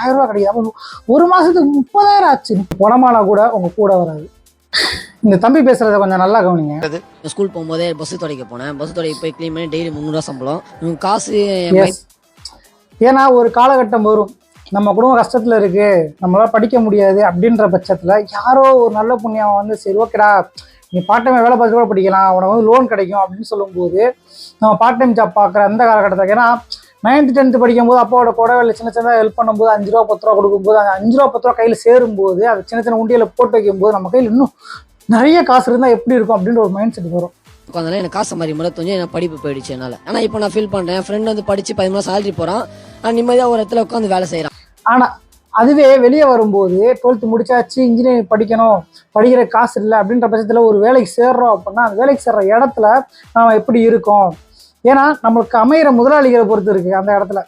ஆயிரம் ரூபா கிடைக்குது ஒரு மாசத்துக்கு முப்பதாயிரம் ஆச்சு. பணமானா கூட உங்க கூட வராது. இந்த தம்பி பேசுறத கொஞ்சம் நல்லா கவனிங்க. ஸ்கூல் போகும்போதே பஸ் துடைக்க போனேன். பஸ் துடைக்க போய் க்ளீன் பண்ணி டெய்லி முந்நூறுவா சம்பளம். காசு ஏன்னா ஒரு காலகட்டம் வரும். நம்ம குடும்பம் கஷ்டத்துல இருக்கு. நம்மளால படிக்க முடியாது அப்படின்ற பட்சத்துல யாரோ ஒரு நல்ல புண்ணியம் வந்து சரி ஓகேடா நீ பார்ட் டைம் வேலை பார்த்து கூட படிக்கலாம். உனக்கு வந்து லோன் கிடைக்கும். அப்படின்னு சொல்லும்போது நம்ம பார்ட் டைம் ஜாப் பார்க்குற அந்த காலகட்டத்தில் ஏன்னா நைன்த்து டென்த்து படிக்கும்போது அப்பாவோட கூடவேல சின்ன சின்னதாக ஹெல்ப் பண்ணும்போது அஞ்சு ரூபா பத்து ரூபா கொடுக்கும்போது அந்த அஞ்சு ரூபா பத்து ரூபா கையில் சேரும்போது அது சின்ன சின்ன உண்டியில் போட்டு வைக்கும்போது நம்ம கையில் இன்னும் நிறைய காசு இருந்தால் எப்படி இருக்கும் அப்படின்ற ஒரு மைண்ட் செட் வரும். உட்காந்தாலும் எனக்கு காசு மாதிரி முறை கொஞ்சம் எனக்கு படிப்பு போயிடுச்சு என்னால். ஆனால் இப்போ நான் ஃபீல் பண்ணுறேன் ஃப்ரெண்ட் வந்து படித்து பதிமூணு சேலரி போகிறான் நான் நிம்மதியாக ஒரு இடத்துல உட்காந்து வேலை செய்கிறான் ஆனால் அதுவே வெளியே வரும்போது டுவெல்த்து முடிச்சாச்சு இன்ஜினியரிங் படிக்கணும் படிக்கிற காசு இல்லை அப்படின்ற பட்சத்தில் ஒரு வேலைக்கு சேர்றோம் அப்படின்னா அந்த வேலைக்கு சேர்ற இடத்துல நாம் எப்படி இருக்கோம்? ஏன்னா நம்மளுக்கு அமையிற முதலாளிகளை பொறுத்து இருக்குது அந்த இடத்துல.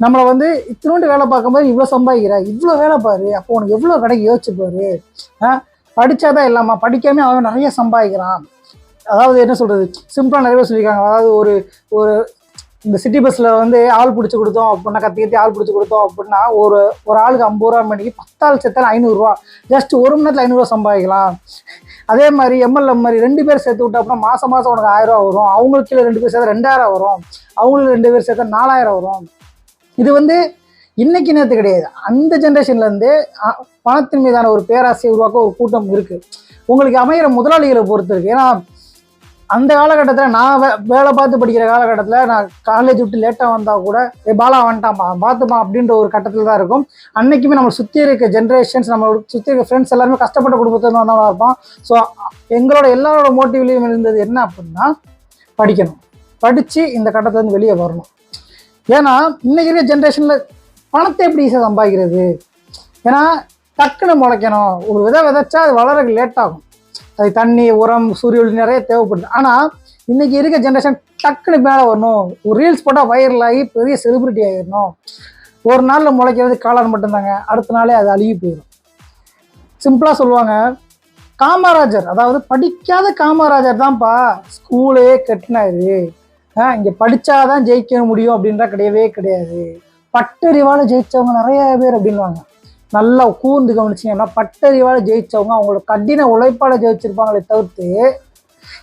நம்மளை வந்து இத்தினோண்டு வேலை பார்க்கும்போது இவ்வளோ சம்பாதிக்கிற இவ்வளோ வேலை பாரு அப்போ உனக்கு எவ்வளோ கிடைக்கு யோசிச்சுப்பாரு ஆ? படித்தாதான் இல்லாமா படிக்காம அவன் நிறைய சம்பாதிக்கிறான். அதாவது என்ன சொல்கிறது சிம்பிளாக நிறைய பேர் சொல்லியிருக்காங்க. அதாவது ஒரு ஒரு இந்த சிட்டி பஸ்ஸில் வந்து ஆள் பிடிச்சி கொடுத்தோம் அப்படின்னா கத்தி கத்தி ஆள் பிடிச்சி கொடுத்தோம் அப்படின்னா ஒரு ஒரு ஆளுக்கு ஐம்பது ரூபா மணிக்கு பத்தாள் சேர்த்தாலும் ஐநூறுரூவா ஜஸ்ட் ஒரு மணி நேரத்தில் ஐநூறுரூவா சம்பாதிக்கலாம். அதே மாதிரி எம்எல்ஏ மாதிரி ரெண்டு பேர் சேர்த்து விட்டா அப்படின்னா மாதம் மாதம் உனக்கு ஆயிரம் ரூபா வரும். அவங்களுக்கு கீழே ரெண்டு பேர் சேர்த்தா ரெண்டாயிரம் வரும். அவங்களுக்கு ரெண்டு பேர் சேர்த்தா நாலாயிரம் வரும். இது வந்து இன்னைக்கு நேரத்து கிடையாது. அந்த ஜென்ரேஷன்லேருந்து பணத்தின் மீதான ஒரு பேராசையை உருவாக்க ஒரு கூட்டம் இருக்குது உங்களுக்கு அமையிற முதலாளிகளை பொறுத்து இருக்குது ஏன்னா அந்த காலகட்டத்தில் நான் வே வேலை பார்த்து படிக்கிற காலகட்டத்தில் நான் காலேஜ் விட்டு லேட்டாக வந்தால் கூட ஏ பாலா வந்துட்டான்ப்பா பார்த்துப்பான் அப்படின்ற ஒரு கட்டத்தில் தான் இருக்கும். அன்னைக்குமே நம்ம சுற்றி இருக்க ஜென்ரேஷன்ஸ் நம்ம சுற்றி இருக்க ஃப்ரெண்ட்ஸ் எல்லாருமே கஷ்டப்பட்ட குடும்பத்தில் வந்தவங்களா இருப்போம். ஸோ எங்களோட எல்லாரோட மோட்டிவ்லையும் இருந்தது என்ன அப்படின்னா படிக்கணும். படித்து இந்த கட்டத்துலேருந்து வெளியே வரணும். ஏன்னா இன்னைக்கு இருக்க ஜென்ரேஷனில் பணத்தை எப்படி ஈஸியாக சம்பாதிக்கிறது? ஏன்னா டக்குன்னு முளைக்கணும். ஒரு விதை விதைச்சா அது வளர லேட் ஆகும். அது தண்ணி உரம் சூரிய ஒளி நிறைய தேவைப்படுது. ஆனால் இன்னைக்கு இருக்க ஜென்ரேஷன் டக்குன்னு மேலே வரணும். ஒரு ரீல்ஸ் போட்டால் வைரல் ஆகி பெரிய செலிப்ரிட்டி ஆகிடணும் ஒரு நாளில் முளைக்கிறது காளான் மட்டும்தாங்க. அடுத்த நாளே அது அழுகி போயிடும். சிம்பிளாக சொல்லுவாங்க. காமராஜர் அதாவது படிக்காத காமராஜர் தான்ப்பா. ஸ்கூலே கட்டினாரு. இங்கே படித்தாதான் ஜெயிக்க முடியும் அப்படின்றா கிடையவே கிடையாது. பட்டறிவால் ஜெயித்தவங்க நிறைய பேர் அப்படின்வாங்க நல்லா கூர்ந்து கவனிச்சிங்கன்னா பட்டறிவால் ஜெயித்தவங்க அவங்களோட கடின உழைப்பால் ஜெயிச்சிருப்பாங்களே தவிர்த்து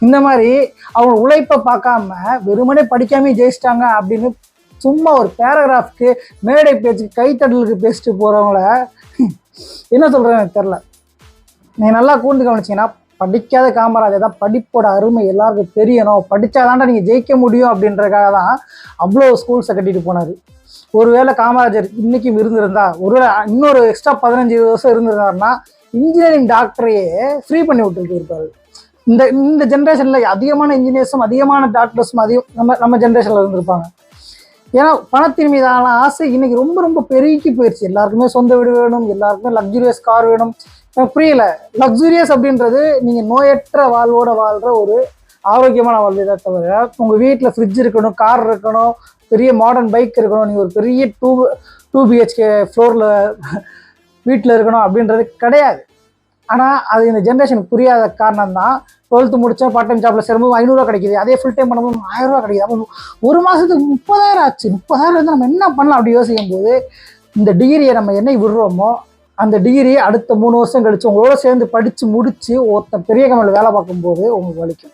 இந்த மாதிரி அவங்க உழைப்பை பார்க்காம வெறுமனே படிக்காமே ஜெயிச்சிட்டாங்க அப்படின்னு சும்மா ஒரு பேராகிராஃப்க்கு மேடை பேச்சுக்கு கைத்தடலுக்கு பேசிட்டு போகிறவங்கள என்ன சொல்கிறேன்னு எனக்கு தெரில நீ நல்லா கூர்ந்து கவனிச்சிங்கன்னா படிக்காத காமராஜர் தான் படிப்போட அருமை எல்லாருக்கும் தெரியணும். படித்தாதான்டா நீங்கள் ஜெயிக்க முடியும் அப்படின்றதுக்காக தான் அவ்வளோ ஸ்கூல்ஸை கட்டிட்டு போனார். ஒருவேளை காமராஜர் இன்னைக்கும் இருந்திருந்தா ஒருவேளை இன்னொரு எக்ஸ்ட்ரா பதினஞ்சு வருஷம் இருந்திருந்தாருன்னா இன்ஜினியரிங் டாக்டரையே ஃப்ரீ பண்ணி விட்டுட்டு இருப்பாரு. இந்த இந்த ஜென்ரேஷனில் அதிகமான இன்ஜினியர்ஸும் அதிகமான டாக்டர்ஸும் அதிகம் நம்ம நம்ம ஜென்ரேஷனில் இருந்திருப்பாங்க. ஏன்னா பணத்தின் மீதான ஆசை இன்னைக்கு ரொம்ப ரொம்ப பெருகி போயிடுச்சு எல்லாருக்குமே சொந்த வீடு வேணும் எல்லாருக்குமே லக்ஸுரியஸ் கார் வேணும். எனக்கு புரியல. லக்ஸுரியஸ் அப்படின்றது நீங்கள் நோயற்ற வாழ்வோட வாழ்கிற ஒரு ஆரோக்கியமான வாழ்வு தான் தவிர உங்கள் வீட்டில் ஃப்ரிட்ஜ் இருக்கணும் கார் இருக்கணும் பெரிய மாடர்ன் பைக் இருக்கணும் நீங்கள் ஒரு பெரிய டூ டூ பிஹெச்கே ஃப்ளோரில் வீட்டில் இருக்கணும் அப்படின்றது கிடையாது. ஆனால் அது இந்த ஜென்ரேஷனுக்கு புரியாத காரணம் தான் டுவெல்த்து முடிச்சா பார்ட் டைம் ஜாப்பில் சேரும்போது ஐநூறுரூவா கிடைக்கிது அதே ஃபுல் டைம் பண்ணும்போது ஆயிரம் ரூபா அப்போ ஒரு மாதத்துக்கு முப்பதாயிரம் ஆச்சு முப்பதாயிரம் வந்து நம்ம என்ன பண்ணலாம் அப்படி யோசிக்கும் போது இந்த டிகிரியை நம்ம என்ன விடுறோமோ அந்த டிகிரி அடுத்த மூணு வருஷம் கழித்து உங்களோட சேர்ந்து படித்து முடித்து ஒருத்தன் பெரிய கம்பெனியில் வேலை பார்க்கும்போது உங்களுக்கு வலிக்கும்.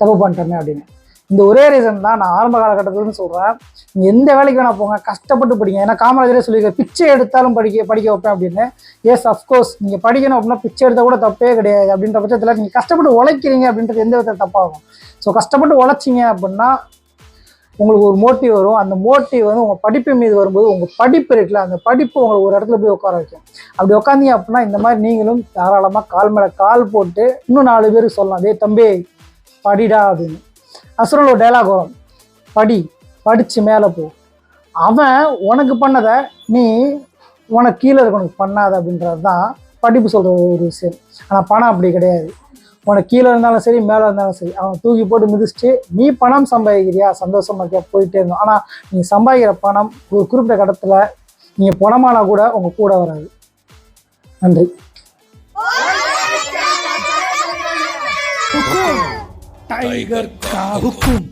தப்பு பண்ணிட்டோமே அப்படின்னு. இந்த ஒரே ரீசன் தான் நான் ஆரம்ப காலகட்டத்துலன்னு சொல்கிறேன் நீங்கள் எந்த வேலைக்கு வேணால் போங்க கஷ்டப்பட்டு படிங்க. ஏன்னா காமராஜரே சொல்லியிருக்க பிச்சை எடுத்தாலும் படிக்க படிக்க வைப்பேன் அப்படின்னு. எஸ் அஃப்கோர்ஸ் நீங்கள் படிக்கணும் அப்படின்னா பிச்சை எடுத்தால் கூட தப்பே கிடையாது. அப்படின்ற பட்சத்தில் நீங்கள் கஷ்டப்பட்டு உழைக்கிறீங்க அப்படின்றது எந்த விதத்தில் தப்பாகும். ஸோ கஷ்டப்பட்டு உழைச்சிங்க அப்படின்னா உங்களுக்கு ஒரு மோட்டிவ் வரும். அந்த மோட்டிவ் வந்து உங்கள் படிப்பு மீது வரும்போது உங்கள் படிப்பு இருக்குல்ல அந்த படிப்பு உங்களை ஒரு இடத்துல போய் உட்கார வைக்கும். அப்படி உட்காந்தீங்க அப்படின்னா இந்த மாதிரி நீங்களும் தாராளமாக கால் மேலே கால் போட்டு இன்னும் நாலு பேருக்கு சொல்லலாம். அதே தம்பி படிடா அப்படின்னு. அசுரனோட டைலாக் வரும். படி படித்து மேலே போ. அவன் உனக்கு பண்ணதை நீ உனக்கு கீழே இருக்கவனுக்கு பண்ணாத அப்படின்றது தான் படிப்பு சொல்கிற ஒரு விஷயம். ஆனால் பணம் அப்படி கிடையாது. உனக்கு கீழே இருந்தாலும் சரி மேலே இருந்தாலும் சரி அவன் தூக்கி போட்டு மிதிச்சுட்டு நீ பணம் சம்பாதிக்கிறியா? சந்தோஷமாக இருக்கியா? போயிட்டே இருந்தோம். ஆனால் நீ சம்பாதிக்கிற பணம் ஒரு குறிப்பிட்ட கடத்தில் நீங்கள் பணமானா கூட உங்கள் கூட வராது. நன்றி. Tiger Kahukum.